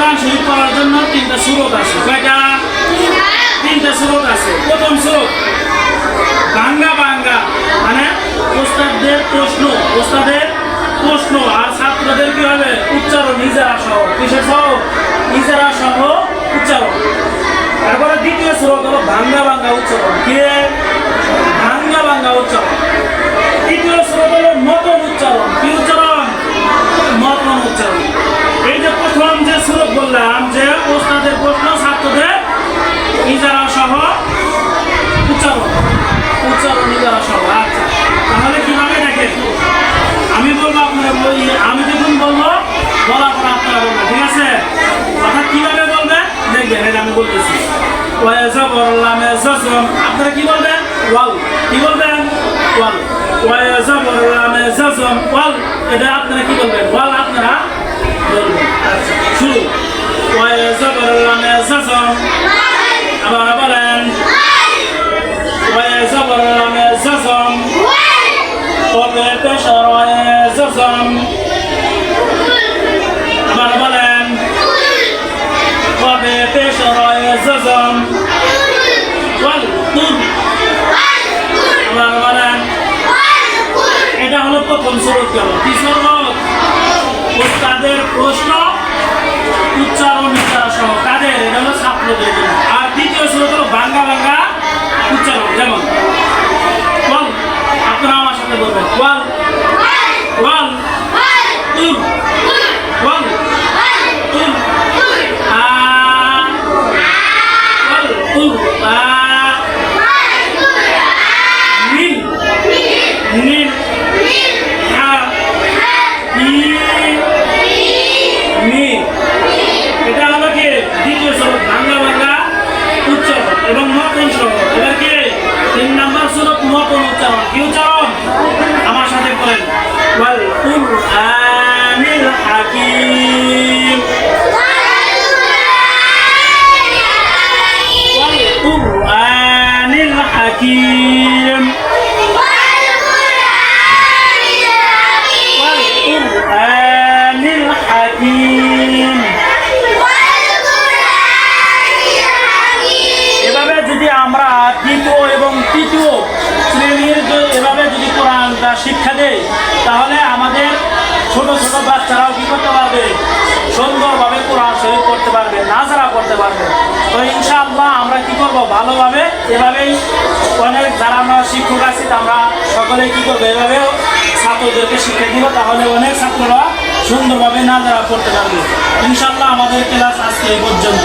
কোরআন শরীফ পড়ার জন্য তিনটা সুরত আছে। কয়টা? তিনটা সুরত আছে। প্রথম সুরত বাঙ্গা বাঙ্গা মানে ওস্তাদদের প্রশ্ন, ওস্তাদের প্রশ্ন। আর ছাত্রদের কি হবে? উচ্চারণ নিজেরা সহ। কিসের সহ? নিজেরা সহ উচ্চারণ। তারপরে দ্বিতীয় সুরত হলো বাঙ্গা বাঙ্গা উচ্চারণ। কি? আমি বলতেছি। আপনারা কি বলবেন? ওয়াল। কি বলবেন? ওয়াল। এটা আপনারা কি বলবেন? ওয়াল আপনারা বলবেন। আচ্ছা শুরু আবার প্রথম সুরত গেল। কি সুরত? তাদের প্রশ্ন, উচ্চারণ নিচার সহ। কাদের? এটা হলো ছাত্রদের জন্য। আর দ্বিতীয় সুরত হলো বাঙ্গা বাঙ্গা উচ্চারণ। যেমন আপনারা আমার সাথে বলবেন। উচ্চারণ কি উচ্চারণ আমার সাথে করেন। ওয়াল কুরআনিল হাকিম। ওয়াল কুরআনিল হাকিম। ওয়াল কুরআনিল হাকিম। এভাবে যদি আমরা দ্বিতীয় শিক্ষা দেই, তাহলে আমাদের ছোট ছোট বাচ্চারাও কি করতে পারবে? সুন্দরভাবে কোরআন শরীফ করতে পারবে, নাজারা করতে পারবে। তো ইনশাআল্লাহ আমরা কি করব? ভালোভাবে এভাবেই অনেক যারা আমরা শিক্ষক আছি আমরা সকলে কি করব? এভাবে ছাত্রদেরকে শিক্ষা দিব, তাহলে অনেক ছাত্ররা সুন্দরভাবে নাজারা করতে পারবে। ইনশাআল্লাহ আমাদের ক্লাস আজকে এই পর্যন্ত